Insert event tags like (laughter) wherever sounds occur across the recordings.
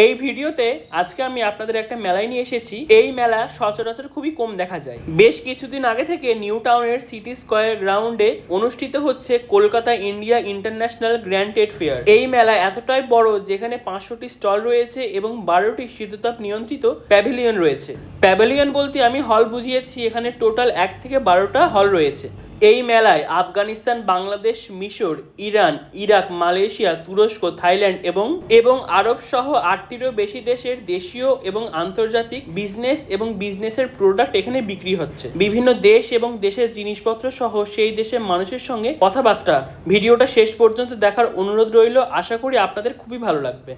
এই ভিডিওতে আজকে আমি আপনাদের একটা মেলায় নিয়ে এসেছি। এই মেলা সচরাচর খুবই কম দেখা যায়। বেশ কিছুদিন আগে থেকে নিউ টাউনের সিটি স্কয়ার গ্রাউন্ডে অনুষ্ঠিত হচ্ছে Kolkata India international grand trade fair. এই মেলা এতটাই বড় যেখানে পাঁচশোটি স্টল রয়েছে এবং বারোটি শীততাপ নিয়ন্ত্রিত প্যাভিলিয়ন রয়েছে। প্যাভিলিয়ন বলতে আমি হল বুঝিয়েছি, এখানে টোটাল এক থেকে বারোটা হল রয়েছে। এই মেলায় আফগানিস্তান, বাংলাদেশ, মিশর, ইরান, ইরাক, মালয়েশিয়া, তুরস্ক, থাইল্যান্ড এবং এবং আরব সহ আটটিরও বেশি দেশের দেশীয় এবং আন্তর্জাতিক বিজনেস এবং বিজনেসের প্রোডাক্ট এখানে বিক্রি হচ্ছে। বিভিন্ন দেশ এবং দেশের জিনিসপত্র সহ সেই দেশের মানুষের সঙ্গে কথাবার্তা। ভিডিওটা শেষ পর্যন্ত দেখার অনুরোধ রইল। আশা করি আপনাদের খুবই ভালো লাগবে।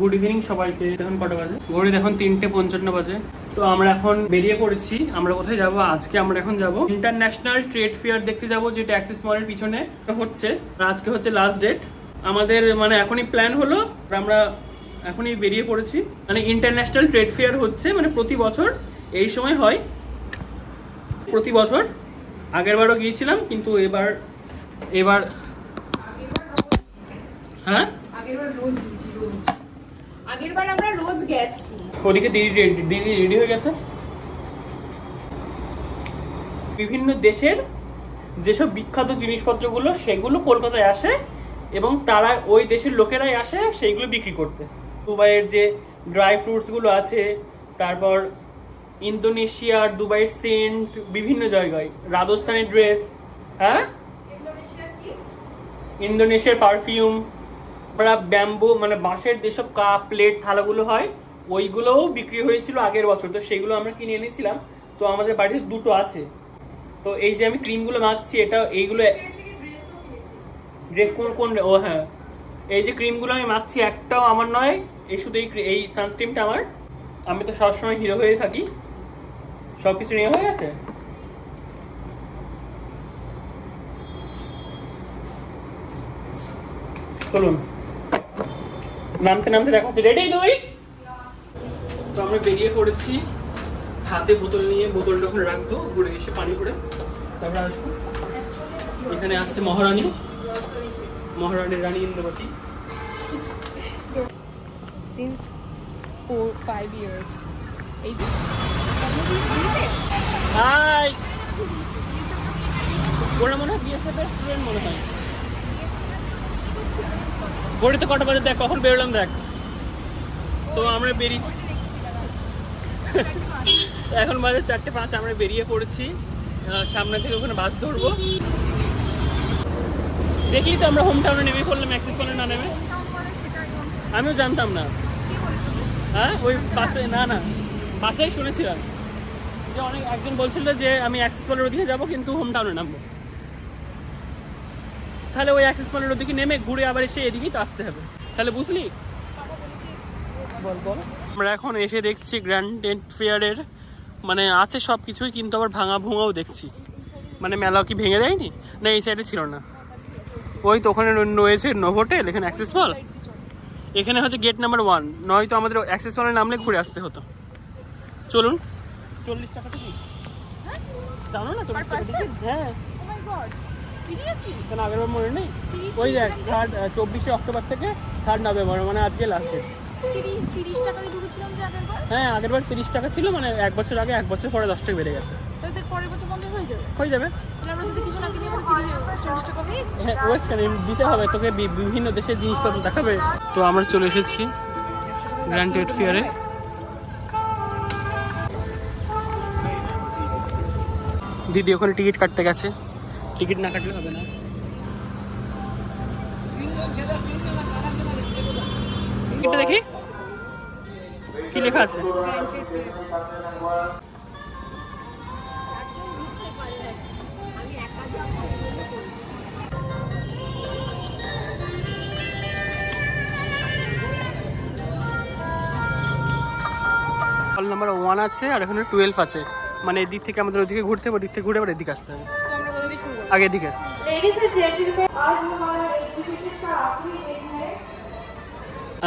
গুড ইভিনিং সবাইকে। এখন কটা বাজে? ঘড়ি এখন তিনটে পঞ্চান্ন বাজে। তো আমরা এখন বেরিয়ে পড়েছি। আমরা কোথায় যাব? আজকে আমরা এখন যাব। ইন্টারন্যাশনাল ট্রেড ফেয়ার দেখতে যাব, যেটা অ্যাক্সিস মলের পিছনে হচ্ছে। আজকে হচ্ছে লাস্ট ডেট আমাদের মানে এখনই প্ল্যান হলো আমরা এখনই বেরিয়ে পড়েছি। মানে ইন্টারন্যাশনাল ট্রেড ফেয়ার হচ্ছে মানে প্রতি বছর এই সময় হয়। প্রতি বছর। আগের বারও গিয়েছিলাম, কিন্তু এবার এবার হ্যাঁ? আগেরবার রোজ গিয়েছি, রোজ। আগেরবার আমরা রোজ গেছি। ওদিকে দিদি রেডি- দিদি রেডি হয়ে গেছে। বিভিন্ন দেশের যেসব বিখ্যাত জিনিসপত্রগুলো সেগুলো কলকাতায় আসে এবং তারা ওই দেশের লোকেরাই আসে সেইগুলো বিক্রি করতে। দুবাইয়ের যে ড্রাই ফ্রুটসগুলো আছে তারপর ইন্দোনেশিয়ার দুবাইয়ের সেন্ট বিভিন্ন জায়গায়। রাজস্থানের ড্রেস হ্যাঁ? ইন্দোনেশিয়ার ইন্দোনেশিয়ার পারফিউম আমরা ব্যাম্বু মানে বাঁশের যেসব কাপ প্লেট থালাগুলো হয় ওইগুলোও বিক্রি হয়েছিল আগের বছর। তো সেগুলো আমরা কিনে এনেছিলাম। তো আমাদের বাড়িতে দুটো আছে। তো এই যে আমি ক্রিমগুলো মাখছি এটা এইগুলো কোন কোন ও হ্যাঁ। এই যে ক্রিমগুলো আমি মাখছি একটাও আমার নয়। এই শুধু এই এই সানস্ক্রিমটা আমার। আমি তো সবসময় হিরো হয়ে থাকি। সব কিছু নিয়ে হয়ে গেছে? চলুন। নামতে নামতে দেখা হচ্ছে রেডি তুই তো আমরা বেরিয়ে পড়েছি। হাতে বোতল নিয়ে বোতলটা ওখানে রাখব ঘুরে এসে পানি ভরে তারপরে আসব। এখানে আসছে মহারানী। মহারানী রানী Indrabati. Since four five years এই হাই ওরা মনে হয় বিএসএফ স্টুডেন্ট মনে হয়। ঘড়িতে কটা বাজে দেখ কখন বেরোলাম দেখ। তো আমরা বেরিয়ে (laughs) এখন বাজে চারটে পাঁচ আমরা বেরিয়ে পড়েছি। সামনে থেকে ওখানে বাস ধরবো। দেখলি তো আমরা হোম টাউনে নেমে পড়লাম অ্যাক্সিস পয়েন্টে না নেমে? আমিও জানতাম না। হ্যাঁ ওই বাসে না না। বাসেই শুনেছিলাম। যে অনেক একজন বলছিল যে আমি অ্যাক্সিস মলের ওদিকে যাব কিন্তু হোম টাউনে নামবো। তাহলে ওই অ্যাক্সিস মলের ওদিকে নেমে ঘুরে আবার এসে এদিকেই তো আসতে হবে। তাহলে বুঝলি? বল বল। আমরা এখন এসে দেখছি গ্র্যান্ড টেন্ট ফেয়ারের মানে আছে সব কিছুই কিন্তু আবার ভাঙা ভুঙাও দেখছি। মানে মেলা কি ভেঙে দেয়নি? না এই সাইডে ছিল না। ওই তো ওখানে রয়ে- রয়েছে নোভোটেল এখানে অ্যাক্সেস মল এখানে হচ্ছে গেট নাম্বার ওয়ান নয়তো আমাদের অ্যাক্সেস মলে নামলে ঘুরে আসতে হতো। চলুন। চল্লিশ টাকা থেকে জানো না চল্লিশ টাকা হ্যাঁ। ও মাই কেন আগের মনে নেই? ওই দেখ থার্ড চব্বিশে অক্টোবর থেকে থার্ড নভেম্বর মানে আজকে লাস্ট ডেট তিরিশ তিরিশ ঢুকেছিলাম যে আগেরবার হ্যাঁ আগের বার তিরিশ টাকা ছিল মানে এক বছর আগে এক বছর পরে দশ টাকা বেড়ে গেছে। তো এদের পরের বছর পঞ্চাশ হয়ে যাবে? হয়ে যাবে। তাহলে আমরা যদি কিছু না কিনি আমাদের তিরিশ চল্লিশ টাকা ওয়েস্ট কেন? দিতে হবে তোকে বি- বিভিন্ন দেশের জিনিসপত্র দেখাবে। তো আমরা চলে এসেছি গ্র্যান্ড ট্রেড ফেয়ারে দিদি ওখানে টিকিট কাটতে গেছে। টিকিট না কাটলে হবে না। টিকিটটা দেখি। কি লেখা আছে? হল নাম্বার ওয়ান আছে আর এখানে টুয়েলভ আছে। মানে এদিক থেকে আমাদের ওদিকে ঘুরতে হবে ওদিক থেকে ঘুরে আবার এদিকে আসতে হবে। আগে এদিকে।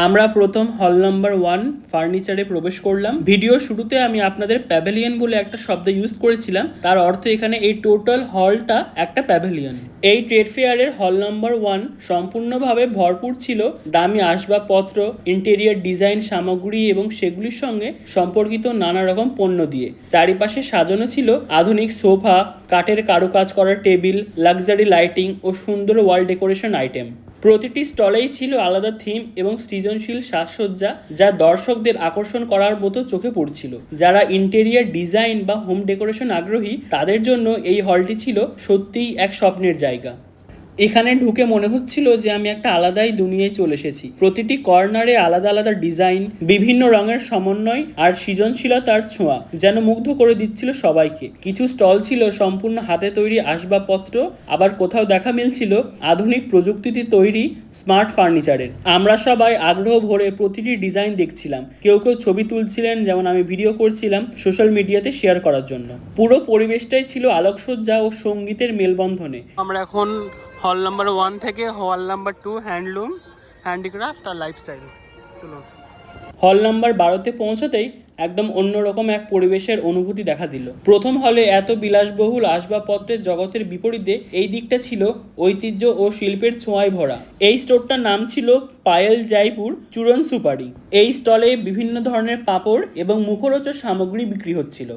আমরা প্রথম হল নাম্বার ওয়ান ফার্নিচারে প্রবেশ করলাম। ভিডিও শুরুতে আমি আপনাদের প্যাভেলিয়ন বলে একটা শব্দ ইউজ করেছিলাম। তার অর্থ এখানে এই টোটাল হলটা একটা প্যাভেলিয়ন। এই ট্রেড ফেয়ারের হল নাম্বার ওয়ান সম্পূর্ণভাবে ভরপুর ছিল। দামি আসবাবপত্র, ইন্টেরিয়ার ডিজাইন সামগ্রী এবং সেগুলির সঙ্গে সম্পর্কিত নানা রকম পণ্য দিয়ে। চারিপাশে সাজানো ছিল আধুনিক সোফা, কাঠের কারুকাজ করা টেবিল, লাক্সারি লাইটিং ও সুন্দর ওয়াল ডেকোরেশন আইটেম। প্রতিটি স্টলেই ছিল আলাদা থিম এবং সৃজনশীল সাজসজ্জা যা দর্শকদের আকর্ষণ করার মতো চোখে পড়ছিল। যারা ইন্টেরিয়ার ডিজাইন বা হোম ডেকোরেশন আগ্রহী, তাদের জন্য এই হলটি ছিল সত্যিই এক স্বপ্নের জায়গা। এখানে ঢুকে মনে হচ্ছিল যে আমি একটা আলাদাই দুনিয়ায় চলে এসেছি। প্রতিটি কর্নারে আলাদা আলাদা ডিজাইন, বিভিন্ন রঙের সমন্বয় আর সৃজনশীলতার ছোঁয়া যেন মুগ্ধ করে দিচ্ছিল সবাইকে। কিছু স্টল ছিল সম্পূর্ণ হাতে তৈরি আসবাবপত্র, আবার কোথাও দেখা মিলছিল আধুনিক প্রযুক্তিতে তৈরি স্মার্ট ফার্নিচারের। আমরা সবাই আগ্রহ ভরে প্রতিটি ডিজাইন দেখছিলাম। কেউ কেউ ছবি তুলছিলেন, যেমন আমি ভিডিও করছিলাম সোশ্যাল মিডিয়াতে শেয়ার করার জন্য। পুরো পরিবেশটাই ছিল আলোকসজ্জা ও সঙ্গীতের মেলবন্ধনে। আমরা এখন হল নাম্বার ওয়ান থেকে hall number two handloom, handicraft আর লাইফস্টাইল। চলুন। হল নাম্বার বারোতে পৌঁছাতেই একদম অন্যরকম এক পরিবেশের অনুভূতি দেখা দিল। প্রথম হলে এত বিলাসবহুল আসবাবপত্রের জগতের বিপরীতে এই দিকটা ছিল ঐতিহ্য ও শিল্পের ছোঁয়ায় ভরা। এই স্টোরটার নাম ছিল পায়েল জয়পুর চূড়ন সুপারি। এই স্টলে বিভিন্ন ধরনের পাপড় এবং মুখরোচক সামগ্রী বিক্রি হচ্ছিল।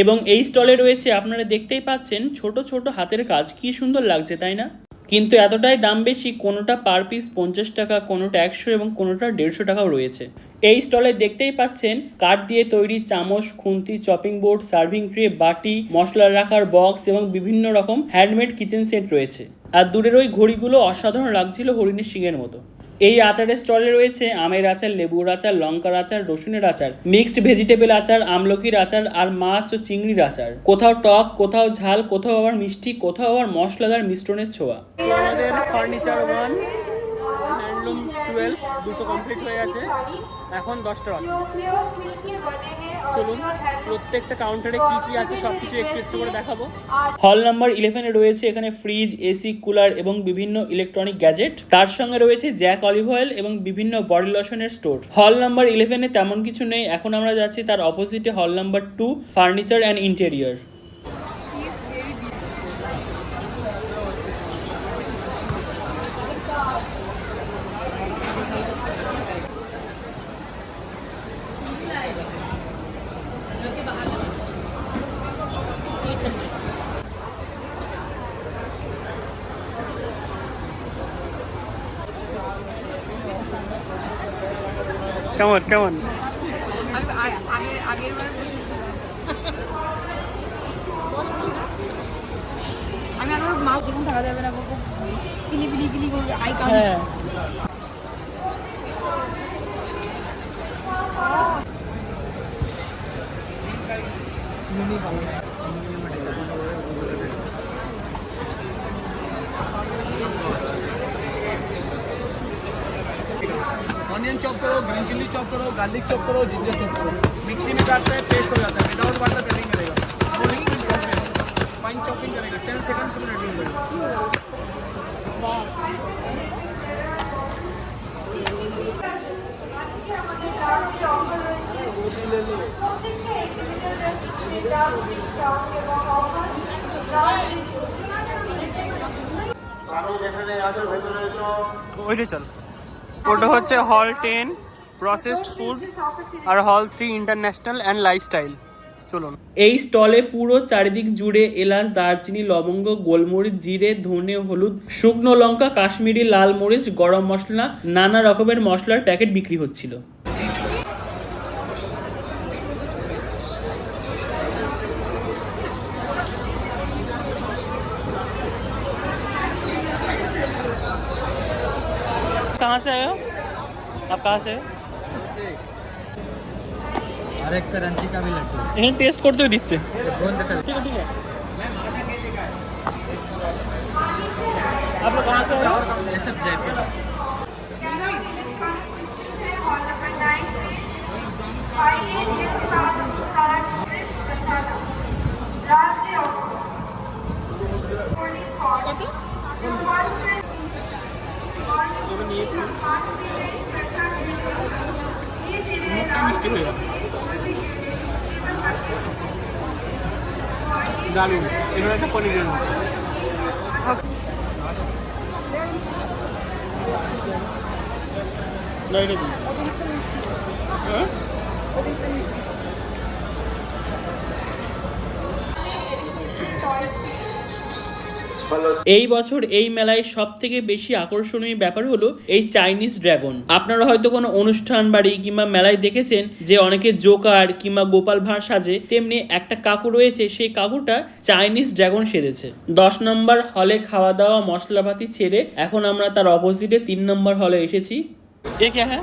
এবং এই স্টলে রয়েছে, আপনারা দেখতেই পাচ্ছেন, ছোট ছোট হাতের কাজ। কি সুন্দর লাগছে, তাই না? কিন্তু এতটাই দাম বেশি কোনোটা পার পিস পঞ্চাশ টাকা, কোনোটা একশো এবং কোনোটা দেড়শো টাকাও রয়েছে। এই স্টলে দেখতেই পাচ্ছেন কাঠ দিয়ে তৈরি চামচ, খুন্তি চপিং বোর্ড সার্ভিং ট্রে বাটি, মশলা রাখার বক্স এবং বিভিন্ন রকম হ্যান্ডমেড কিচেন সেট রয়েছে। আর দূরের ওই ঘড়িগুলো অসাধারণ লাগছিল হরিণের সিংয়ের মতো। এই আচারের স্টলে রয়েছে আমের আচার, লেবুর আচার, লঙ্কার আচার, রসুনের আচার, মিক্সড ভেজিটেবল আচার, আমলকির আচার আর মাছ ও চিংড়ির আচার। কোথাও টক, কোথাও ঝাল, কোথাও আবার মিষ্টি, কোথাও আবার মশলাদার মিশ্রণের ছোঁয়া। ফার্নিচার ওয়ান হ্যান্ডলুম টুয়েলভ দুটো কমপ্লিট হয়ে গেছে। এখন দশটা বাজে। চলুন, প্রত্যেকটা কাউন্টারে কি কি আছে সব কিছু একটু একটু করে দেখাবো। হল নাম্বার ইলেভেনে রয়েছে এখানে ফ্রিজ এসি কুলার এবং বিভিন্ন ইলেকট্রনিক গ্যাজেট তার সঙ্গে রয়েছে জ্যাক অলিভ অয়েল এবং বিভিন্ন বডি লোশনের স্টোর হল নাম্বার ইলেভেনে তেমন কিছু নেই। এখন আমরা যাচ্ছি তার অপোজিটে hall number two furniture and interior কেমন কেমন? আমি আ- আগের আগের বার বসেছিলাম। আমি আগের মা সেরকম থাকা যাবে না কিলি বিলি কিলি করবে আই কাম। হ্যাঁ। ऑनियन चॉप करो ग्रीन चिल्ली चॉप करो गार्लिक चॉप करो जिंजर चॉप करो मिक्सी में काटते हैं पेस्ट हो जाता है विदाउट वाटर कटिंग करेगा फाइन चॉपिंग करेगा टेन सेकंड्स में रेडी हो जाएगा ওইটা চল ওটা হচ্ছে হল টেন প্রসেসড ফুড আর হল থ্রি ইন্টারন্যাশনাল অ্যান্ড লাইফস্টাইল চলুন। এই স্টলে পুরো চারিদিক জুড়ে এলাচ, দারচিনি, লবঙ্গ, গোলমরিচ, জিরে, ধনে, হলুদ, শুকনো লঙ্কা, কাশ্মীরি লাল মরিচ, গরম মশলা, নানা রকমের মশলার প্যাকেট বিক্রি হচ্ছিল। आप कहाँ से और एक करंची का भी लड्डू এখানে টেস্ট করতেও দিচ্ছে कौन देखा ठीक है ठीक है आप लोग कहाँ से आए हो ये सब जयपुर কত আমি নিয়েছি বিক্রি হয়ে যাবে দারুণ এখানে একটা পনিরের মতো না এটা দিন হ্যাঁ এই বছর এই মেলায় সব থেকে বেশি আকর্ষণীয় ব্যাপার হলো এই চাইনিজ ড্রাগন। আপনারা হয়তো কোনো অনুষ্ঠান বাড়ি কিংবা মেলায় দেখেছেন যে অনেকে জোকার কিংবা গোপাল ভাঁড় সাজে তেমনি একটা কাকু রয়েছে সেই কাকুটা চাইনিজ ড্রাগন সেজেছে। দশ নম্বর হলে খাওয়া দাওয়া মশলাপাতি ছেড়ে এখন আমরা তার অপোজিটে তিন নম্বর হলে এসেছি। এ কে হ্যাঁ?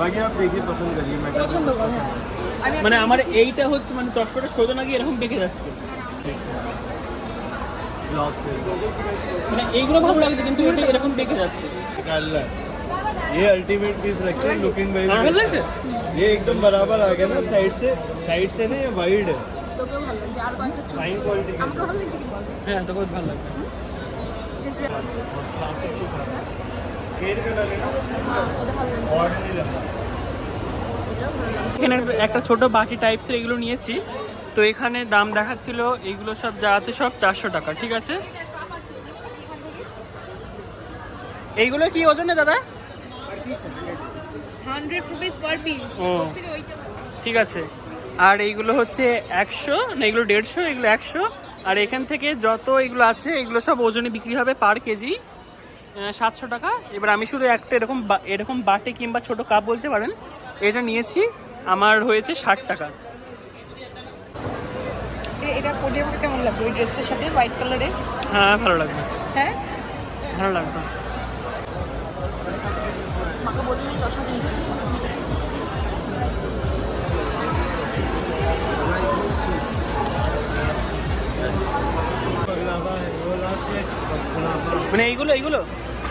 बाकी आप देखिए पसंद करिए मेटल পছন্দ করো হ্যাঁ আমি মানে একটা আমার দেখেছি। এইটা হচ্ছে মানে চশমাটা সোজা না গিয়ে এরকম বেঁকে যাচ্ছে ग्लास पे মানে এইগুলো ভালো লাগছে কিন্তু এটা এরকম বেঁকে যাচ্ছে निकाल रहा है ये अल्टीमेट पीस रखे लुकिंग আমার ভালো वाइज লাগছে ये एकदम बराबर आ गया ना साइड से साइड से नहीं ये वाइड है তোকেও ভালো লাগছে আর কয়েকটা চুজ Fine quality के আমাকে ভালো লাগছে কি বল হ্যাঁ তোকে ভালো লাগছে केयर का लगे ना ওটা ভালো লাগছে এখানে একটা ছোট বাকি টাইপসের এগুলো নিয়েছি। তো এখানে দাম দেখাচ্ছিল এগুলো সব যাতে সব চারশো টাকা ঠিক আছে? এইগুলো কি ওজনে দাদা? ঠিক আছে। আর এইগুলো হচ্ছে একশো না এগুলো দেড়শো এগুলো একশো। আর এখান থেকে যত এগুলো আছে এগুলো সব ওজনে বিক্রি হবে পার কেজি। সাতশো টাকা। এবার আমি শুধু একটা এরকম এরকম বাটে কিংবা ছোট কাপ বলতে পারেন এটা নিয়েছি আমার হয়েছে ষাট টাকা। এটা কেমন লাগবে সাথে হোয়াইট হ্যাঁ ভালো লাগবে। হ্যাঁ? ভালো লাগবে। মানে এইগুলো এইগুলো?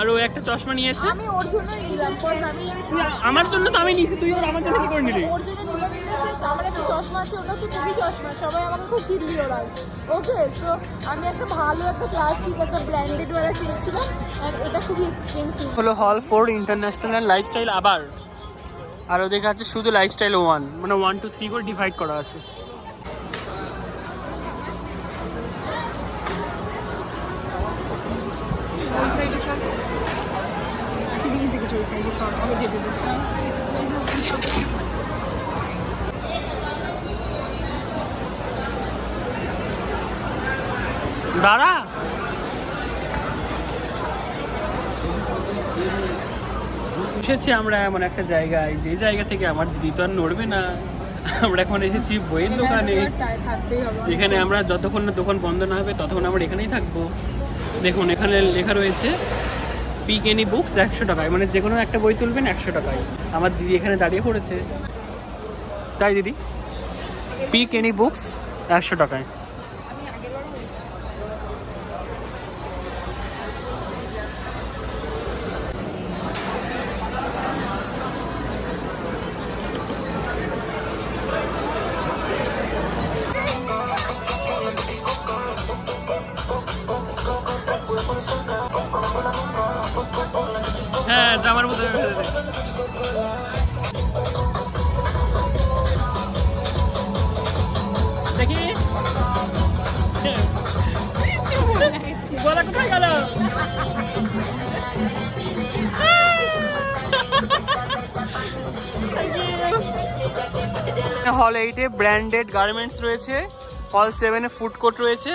আর ও একটা চশমা নিয়েছে। আমি ওর জন্যই নিলাম কজ আমি আমার জন্য তো আমি নিয়েছি তুই আমার জন্য কি করে নিলি? ওর জন্য নিলাম in আমার একটা চশমা আছে ওটা হচ্ছে পুকি চশমা সবাই আমাকে খুব কিনলি ওরা। ওকে সো আমি একটা ভালো একটা ক্লাসিক একটা ব্র্যান্ডেড ওয়ালা চেয়েছিলাম আর এটা খুবই এক্সপেন্সিভ হলো হল ফোর ইন্টারন্যাশনাল লাইফস্টাইল আবার। আর ওদের কাছে শুধু লাইফস্টাইল ওয়ান মানে ওয়ান টু থ্রি করে ডিভাইড করা আছে ওই সাইডে চল একটা জিনিস দেখেছি ওই সাইডে সর আমি যেতে দেবো দাঁড়া। এসেছি আমরা এমন একটা জায়গায় যে জায়গা থেকে আমার দিদি তো আর নড়বে না। আমরা এখন এসেছি বইয়ের দোকানে। এখানে আমরা যতক্ষণ না দোকান বন্ধ না হবে ততক্ষণ আমরা এখানেই থাকব। দেখুন এখানে লেখা রয়েছে পিক এনি বুকস একশো টাকায়। মানে যে কোনো একটা বই তুলবেন একশো টাকায়। আমার দিদি এখানে দাঁড়িয়ে পড়েছে। তাই দিদি? পিক এনি বুকস একশো টাকায়। দেখি। হল এইটে ব্র্যান্ডেড গার্মেন্টস রয়েছে। হল সেভেনে ফুড কোর্ট রয়েছে।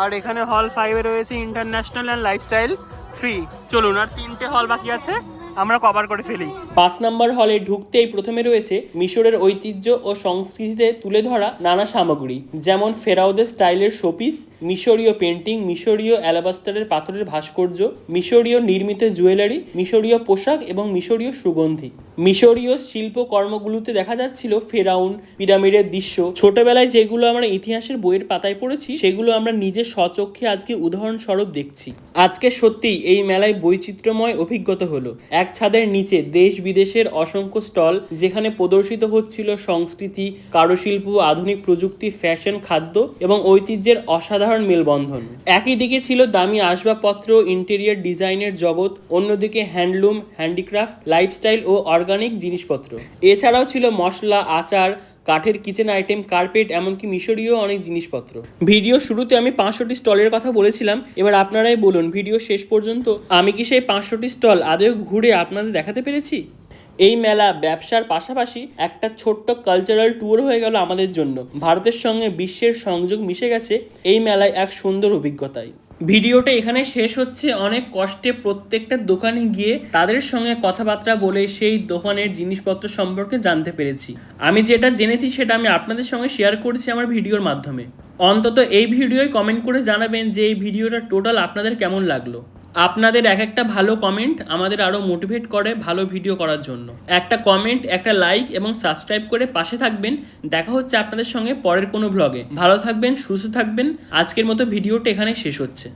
আর এখানে হল ফাইভে রয়েছে ইন্টারন্যাশনাল অ্যান্ড লাইফস্টাইল ফ্রি চলুন, আর তিনটে হল বাকি আছে। আমরা কভার করে ফেলি। পাঁচ নম্বর হলে ঢুকতেই প্রথমে রয়েছে মিশরের ঐতিহ্য ও সংস্কৃতিতে তুলে ধরা নানা সামগ্রী, যেমন ফেরাউদের স্টাইলের শোপিস মিশরীয় পেন্টিং মিশরীয় অ্যালাবাস্টারের পাথরের ভাস্কর্য, মিশরীয় নির্মিত জুয়েলারি মিশরীয় পোশাক এবং মিশরীয় সুগন্ধি। মিশরীয় শিল্পকর্মগুলোতে দেখা যাচ্ছিল ফেরাউন, পিরামিডের দৃশ্য। ছোটবেলায় যেগুলো আমরা ইতিহাসের বইয়ের পাতায় পড়েছি, সেগুলো আমরা নিজের স্বচক্ষে আজকে উদাহরণস্বরূপ দেখছি। আজকে সত্যি এই মেলায় বৈচিত্র্যময় অভিজ্ঞতা হলো। এক ছাদের নিচে দেশ বিদেশের অসংখ্য স্টল যেখানে প্রদর্শিত হচ্ছিল সংস্কৃতি, কারুশিল্প, আধুনিক প্রযুক্তি, ফ্যাশন, খাদ্য এবং ঐতিহ্যের অসাধারণ মেলবন্ধন। একই দিকে ছিল দামি আসবাবপত্র, ইন্টেরিয়ার ডিজাইনের জগৎ, অন্যদিকে হ্যান্ডলুম, হ্যান্ডিক্রাফট, লাইফস্টাইল ও অর্গানিক জিনিসপত্র। এছাড়াও ছিল মশলা, আচার কাঠের কিচেন আইটেম কার্পেট এমনকি মিশরীয় অনেক জিনিসপত্র। ভিডিও শুরুতে আমি পাঁচশোটি স্টলের কথা বলেছিলাম, এবার আপনারাই বলুন, ভিডিও শেষ পর্যন্ত আমি কি সেই পাঁচশোটি স্টল আদৌ ঘুরে আপনাদের দেখাতে পেরেছি? এই মেলা ব্যবসার পাশাপাশি একটা ছোট্ট কালচারাল ট্যুর হয়ে গেল আমাদের জন্য। ভারতের সঙ্গে বিশ্বের সংযোগ মিশে গেছে এই মেলায় এক সুন্দর অভিজ্ঞতায়। ভিডিওটা এখানে শেষ হচ্ছে। অনেক কষ্টে প্রত্যেকটা দোকানে গিয়ে তাদের সঙ্গে কথাবার্তা বলে সেই দোকানের জিনিসপত্র সম্পর্কে জানতে পেরেছি। আমি যেটা জেনেছি সেটা আমি আপনাদের সঙ্গে শেয়ার করেছি আমার ভিডিওর মাধ্যমে। অন্তত এই ভিডিওয় কমেন্ট করে জানাবেন যে এই ভিডিওটা টোটাল আপনাদের কেমন লাগল। আপনাদের এক একটা ভালো কমেন্ট আমাদের আরও মোটিভেট করে ভালো ভিডিও করার জন্য। একটা কমেন্ট একটা লাইক এবং সাবস্ক্রাইব করে পাশে থাকবেন। দেখা হচ্ছে আপনাদের সঙ্গে পরের কোনো ব্লগে ভালো থাকবেন, সুস্থ থাকবেন। আজকের মতো ভিডিওটা এখানে শেষ হচ্ছে।